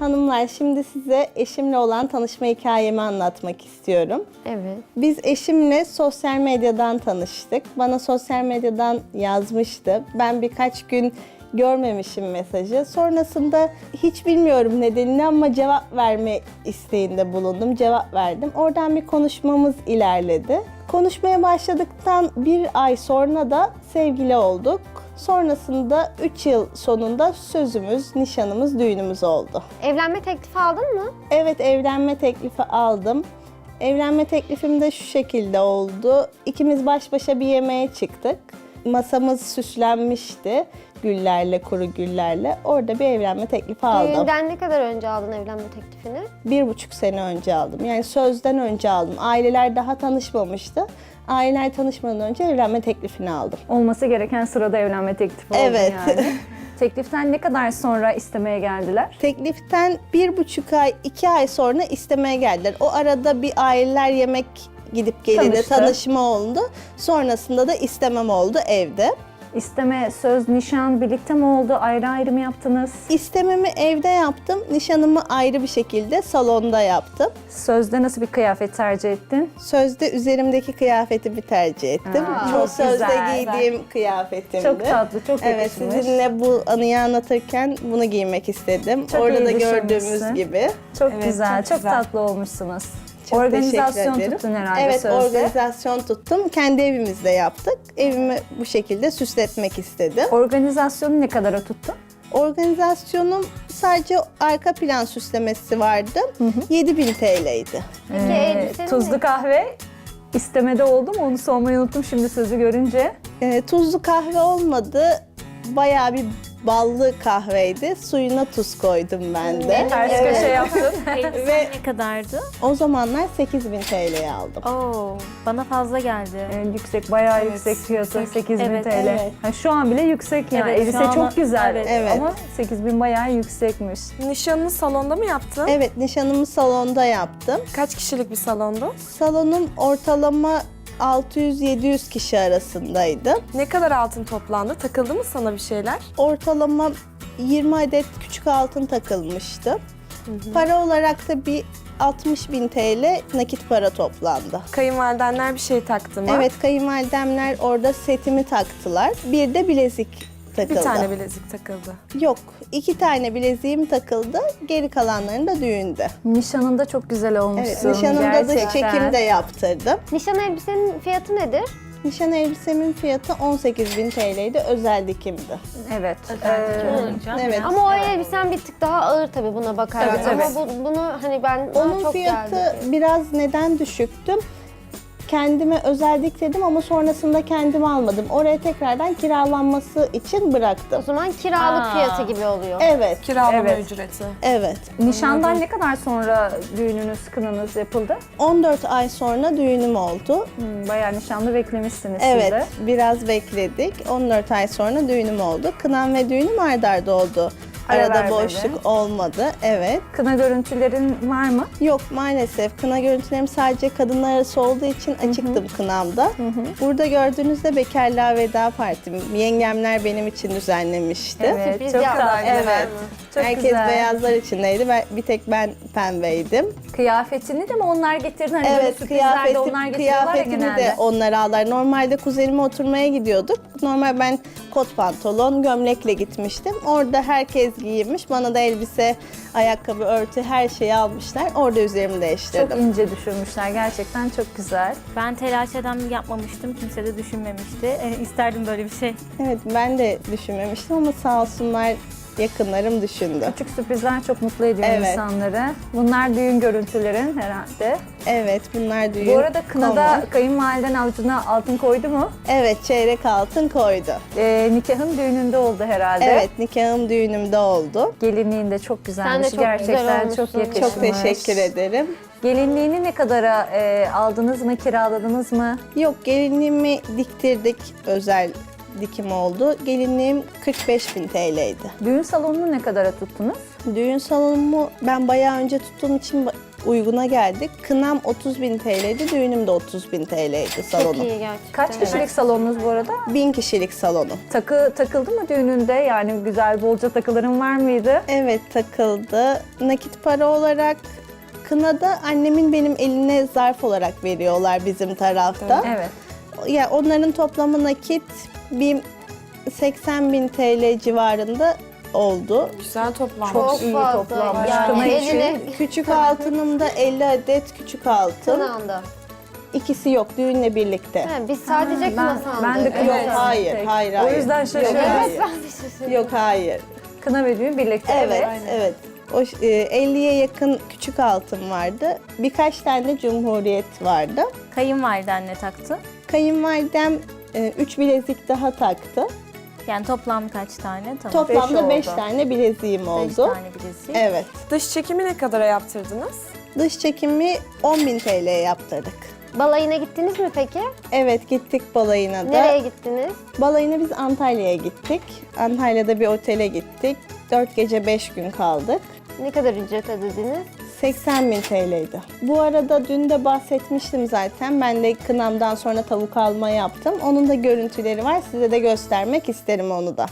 Hanımlar şimdi size eşimle olan tanışma hikayemi anlatmak istiyorum. Evet. Biz eşimle sosyal medyadan tanıştık. Bana sosyal medyadan yazmıştı. Ben birkaç gün görmemişim mesajı. Sonrasında hiç bilmiyorum nedenini ama cevap verme isteğinde bulundum. Cevap verdim. Oradan bir konuşmamız ilerledi. Konuşmaya başladıktan bir ay sonra da sevgili olduk. Sonrasında 3 yıl sonunda sözümüz, nişanımız, düğünümüz oldu. Evlenme teklifi aldın mı? Evet evlenme teklifi aldım. Evlenme teklifim de şu şekilde oldu. İkimiz baş başa bir yemeğe çıktık. Masamız süslenmişti güllerle, kuru güllerle. Orada bir evlenme teklifi aldım. Düğünden ne kadar önce aldın evlenme teklifini? Bir buçuk sene önce aldım. Yani sözden önce aldım. Aileler daha tanışmamıştı. Aileler tanışmadan önce evlenme teklifini aldım. Olması gereken sırada evlenme teklifi oldu Evet. yani. Tekliften ne kadar sonra istemeye geldiler? Tekliften bir buçuk ay, iki ay sonra istemeye geldiler. O arada bir aileler yemek gidip Tanıştı. tanışma oldu. Sonrasında da istemem oldu evde. İsteme, söz, nişan birlikte mi oldu? Ayrı ayrı mı yaptınız? İstememi evde yaptım, nişanımı ayrı bir şekilde salonda yaptım. Sözde nasıl bir kıyafet tercih ettin? Sözde üzerimdeki kıyafetimi tercih ettim. Aa, Bu çok sözde güzel. giydiğim kıyafetimdi. Çok tatlı, çok Evet, yakışmış. sizinle bu anıyı anlatırken bunu giymek istedim. Çok Orada iyi da gördüğümüz gibi. Çok Evet, güzel, çok çok, güzel. tatlı olmuşsunuz. Çok Organizasyon teşekkür ederim. tuttun herhalde Evet, sözde. organizasyon tuttum. Kendi evimizde yaptık. Evimi bu şekilde süsletmek istedim. Organizasyonu ne kadara tuttun? Organizasyonum sadece arka plan süslemesi vardı. 7000 TL'ydi. Peki elbisenin Ee, tuzlu ne? kahve istemede oldu mu? Onu sormayı unuttum şimdi sözü görünce. Ee, tuzlu kahve olmadı. Bayağı bir ballı kahveydi. Suyuna tuz koydum ben de. Ters Evet. köşe yaptın. Ve ne kadardı? o zamanlar 8000 TL'ye aldım. Oo, bana fazla geldi. En yüksek, bayağı Evet, yüksek fiyatı yüksek. 8000 Evet, TL. evet. Ha, şu an bile yüksek yani. Evet, şu Elbise an- çok güzel evet. Evet. ama 8000 bayağı yüksekmiş. Nişanını salonda mı yaptın? Evet, nişanımı salonda yaptım. Kaç kişilik bir salondu? Salonum ortalama 600-700 kişi arasındaydı. Ne kadar altın toplandı? Takıldı mı sana bir şeyler? Ortalama 20 adet küçük altın takılmıştı. Para olarak da bir 60 bin TL nakit para toplandı. Kayınvalidenler bir şey taktı mı? Evet kayınvalidemler orada setimi taktılar. Bir de bilezik takıldı. Bir tane bilezik takıldı. Yok iki tane bileziğim takıldı. Geri kalanlarını da düğünde. Nişanında çok güzel olmuşsun. Evet nişanımda da gerçekten. çekim de yaptırdım. Nişan elbisenin fiyatı nedir? Nişan elbisemin fiyatı 18 bin TL'ydi. Özel dikimdi. Evet. Ee, Evet. Ama o elbisen bir tık daha ağır tabii buna bakarsan. Evet, Ama evet. bu, bunu hani ben Onun çok fiyatı geldi. biraz neden düşüktüm? Kendime özel dikledim ama sonrasında kendime almadım. Oraya tekrardan kiralanması için O bıraktım. zaman kiralık Aa. fiyatı gibi oluyor. Evet, Kiralama Evet. ücreti. evet. nişandan ne kadar sonra düğününüz, kınanız yapıldı? 14 ay sonra düğünüm oldu. Hmm, bayağı nişanlı beklemişsiniz siz Evet, de. biraz bekledik. 14 ay sonra düğünüm oldu. Kınam ve düğünüm arda arda oldu. Ara Arada vermedi. boşluk olmadı. Evet. Kına görüntülerin var mı? Yok maalesef kına görüntülerim sadece kadınlar arası olduğu için açıktım kınamda. Burada gördüğünüzde bekarlığa veda partim. Yengemler benim için düzenlemişti. Evet, çok güzel. Evet. Çok Herkes güzel. beyazlar içindeydi. Ben, bir tek ben pembeydim. Kıyafetini de mi onlar getirdi? Hani böyle Evet, sürprizlerde kıyafeti, onlar getiriyorlar ya kıyafetini genelde. de onlar aldılar. Normalde kuzenime oturmaya gidiyorduk. Normal ben kot pantolon, gömlekle gitmiştim. Orada herkes giymiş. Bana da elbise, ayakkabı, örtü her şeyi almışlar. Orada üzerimi Çok değiştirdim. ince düşürmüşler. Gerçekten çok güzel. Ben telaş eden yapmamıştım, kimse de düşünmemişti. E, isterdim böyle bir şey. Evet ben de düşünmemiştim ama sağ olsunlar yakınlarım düşündü. Küçük sürprizler çok mutlu ediyor Evet. insanları. Bunlar düğün görüntülerin herhalde. Evet bunlar düğün. Bu arada kınada konu. kayınvaliden avucuna altın koydu mu? Evet çeyrek altın koydu. Ee, nikahın düğününde oldu herhalde. Evet nikahım düğünümde oldu. Gelinliğin de çok güzelmiş. Sen de çok güzel Gerçekten çok olmuşsun. yakışmış. Çok teşekkür ederim. Gelinliğini ne kadara e, aldınız mı, kiraladınız mı? Yok gelinliğimi diktirdik özel dikim oldu. Gelinliğim 45 bin TL'ydi. Düğün salonunu ne kadara tuttunuz? Düğün salonumu ben bayağı önce tuttuğum için uyguna geldik. Kınam 30 bin TL'ydi, düğünüm de 30 bin TL'ydi Çok salonum. iyi gerçekten. Kaç kişilik salonunuz bu arada? Bin kişilik salonu. Takı takıldı mı düğününde? Yani güzel bolca takıların var mıydı? Evet takıldı. Nakit para olarak kınada annemin benim eline zarf olarak veriyorlar bizim tarafta. Evet. Ya onların toplamı nakit bir 80 bin TL civarında oldu. Güzel toplanmış. Çok iyi fazla. toplanmış. Yani Kına için. eline Küçük altınımda 50 adet küçük altın. kına anda. İkisi yok düğünle birlikte. He, biz sadece ben- kına sandık. ben de kına Yok Evet. hayır, Tek. hayır, O hayır. yüzden Yok, şaşırdım. hayır. Evet ben de şaşırdım. Yok hayır. Kına ve düğün birlikte. Evet, evet. O e, 50'ye yakın küçük altın vardı. Birkaç tane de cumhuriyet vardı. Kayınvalide anne taktı. Kayınvalidem 3 bilezik daha taktı. Yani toplam kaç tane? Tamam. Toplamda Beş 5 oldu. tane bileziğim oldu. tane bilezik. Evet. Dış çekimi ne kadara yaptırdınız? Dış çekimi 10.000 TL'ye yaptırdık. Balayına gittiniz mi peki? Evet gittik balayına da. Nereye gittiniz? Balayına biz Antalya'ya gittik. Antalya'da bir otele gittik. 4 gece 5 gün kaldık. Ne kadar ücret ödediniz? 80 bin TL'ydi. Bu arada dün de bahsetmiştim zaten. Ben de kınamdan sonra tavuk alma yaptım. Onun da görüntüleri var. Size de göstermek isterim onu da.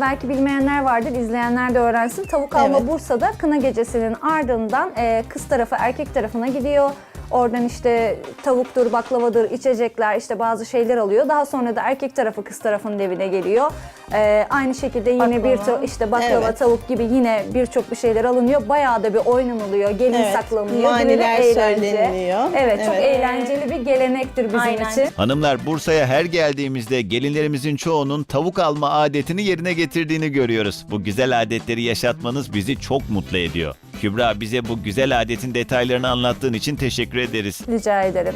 Belki bilmeyenler vardır, izleyenler de öğrensin. Tavuk alma Evet. Bursa'da kına gecesinin ardından e, kız tarafı erkek tarafına gidiyor. Oradan işte tavuktur, baklavadır, içecekler, işte bazı şeyler alıyor. Daha sonra da erkek tarafı kız tarafının evine geliyor. E, aynı şekilde yine bir Baklava. to- işte baklava, Evet. tavuk gibi yine birçok bir şeyler alınıyor. Bayağı da bir oynanılıyor, gelin Evet, saklanıyor. maniler Bir de eğlence. söyleniliyor. Evet, çok Evet. eğlenceli bir gelenektir bizim Aynen. için. Hanımlar Bursa'ya her geldiğimizde gelinlerimizin çoğunun tavuk alma adetini yerine getirdiğini görüyoruz. Bu güzel adetleri yaşatmanız bizi çok mutlu ediyor. Kübra bize bu güzel adetin detaylarını anlattığın için teşekkür ederiz. Rica ederim.